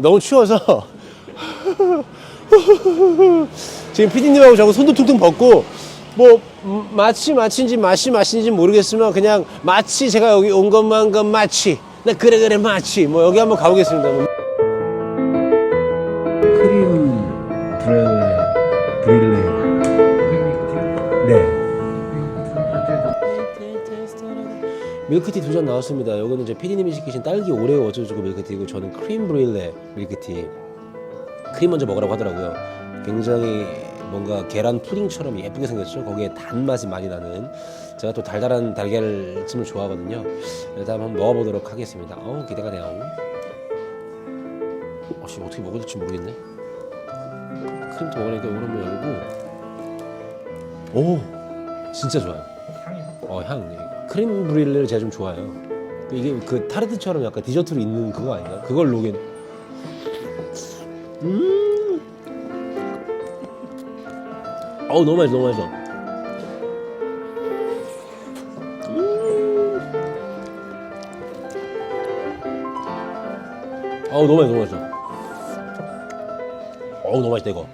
너무 추워서 지금 피디님하고 저하고 손도 퉁퉁 벗고 뭐 음, 마치 마치인지 맛이 맛인지 모르겠지만 그냥 마치 제가 여기 온 것만큼 마치 나 그래 그래 마치 뭐 여기 한번 가보겠습니다. 뭐. 크림 브렐레 브릴레 네 밀크티 두 잔 나왔습니다. 여기는 이제 피디님이 시키신 딸기 오레오 어쩌고저쩌고 밀크티고 저는 크림 브릴레 밀크티. 크림 먼저 먹으라고 하더라고요. 굉장히 뭔가 계란 푸딩처럼 예쁘게 생겼죠. 거기에 단맛이 많이 나는. 제가 또 달달한 달걀찜을 좋아하거든요. 일단 한번 먹어보도록 하겠습니다. 어우 기대가 돼요. 어, 씨 어떻게 먹어야 될지 모르겠네. 크림도 먹으니까 한번 열고. 오, 진짜 좋아요. 어, 향. 크림 브릴레를 제가 좀 좋아해요. 이게 그 타르트처럼 약간 디저트로 있는 그거 아닌가? 그걸 녹인. 음. 어우 너무 맛있어, 너무 맛있어. 음. 어우 너무 맛있어, 너무 맛있어. 어우 너무 맛있다 이거.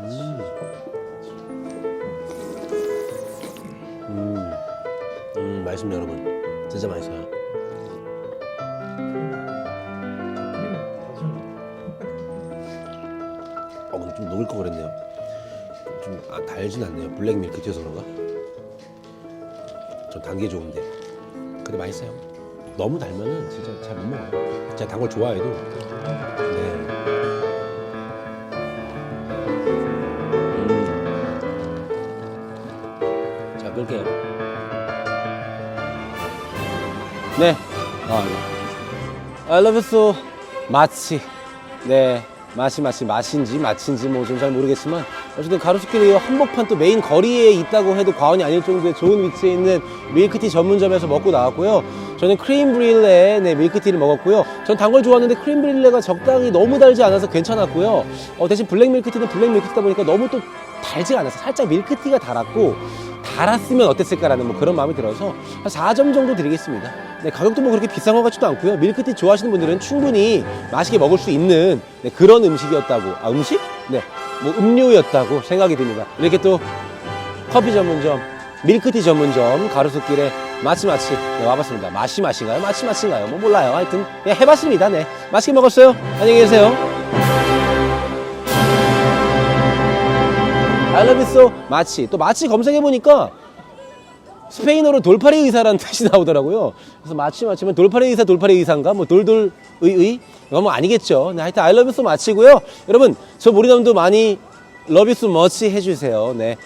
음 맛있습니다 여러분. 진짜 맛있어요. 어 근데 좀 녹을 거 그랬네요. 좀 아, 달진 않네요. 블랙 밀크 튀어서 그런가? 전단게 좋은데. 근데 맛있어요. 너무 달면은 진짜 잘 못 먹어요. 제가 단걸 좋아해도. 네. 음. 자 끌게 네. 아, 네. I love you so 마치. 네. 맛이 맛이 맛인지 맛인지 뭐 좀 잘 모르겠지만 어쨌든 가로수길 한복판 또 메인 거리에 있다고 해도 과언이 아닐 정도의 좋은 위치에 있는 밀크티 전문점에서 먹고 나왔고요. 저는 크림 브릴레 네, 밀크티를 먹었고요. 전 단 걸 좋아하는데 크림 브릴레가 적당히 너무 달지 않아서 괜찮았고요. 어, 대신 블랙 밀크티는 블랙 밀크티다 보니까 너무 또 달지가 않아서 살짝 밀크티가 달았고 달았으면 어땠을까라는 뭐 그런 마음이 들어서 한 4점 정도 드리겠습니다. 네, 가격도 뭐 그렇게 비싼 것 같지도 않고요. 밀크티 좋아하시는 분들은 충분히 맛있게 먹을 수 있는 네, 그런 음식이었다고. 아, 음식? 네. 뭐 음료였다고 생각이 듭니다. 이렇게 또 커피 전문점, 밀크티 전문점 가로수길에 마치 마치 네, 와봤습니다. 맛이 맛인가요? 마치 맛인가요? 뭐 몰라요. 하여튼 그냥 해봤습니다. 네. 맛있게 먹었어요. 안녕히 계세요. You so 마치 또 마치 검색해 보니까 스페인어로 돌팔이 의사라는 뜻이 나오더라고요. 그래서 마치 마치면 돌팔이 의사 돌팔이 의사인가 뭐 돌돌 의의 이건 뭐 아니겠죠. 네, 하여튼 love you so 마치고요. 여러분 저 모리남도 많이 you so much 해주세요. 네.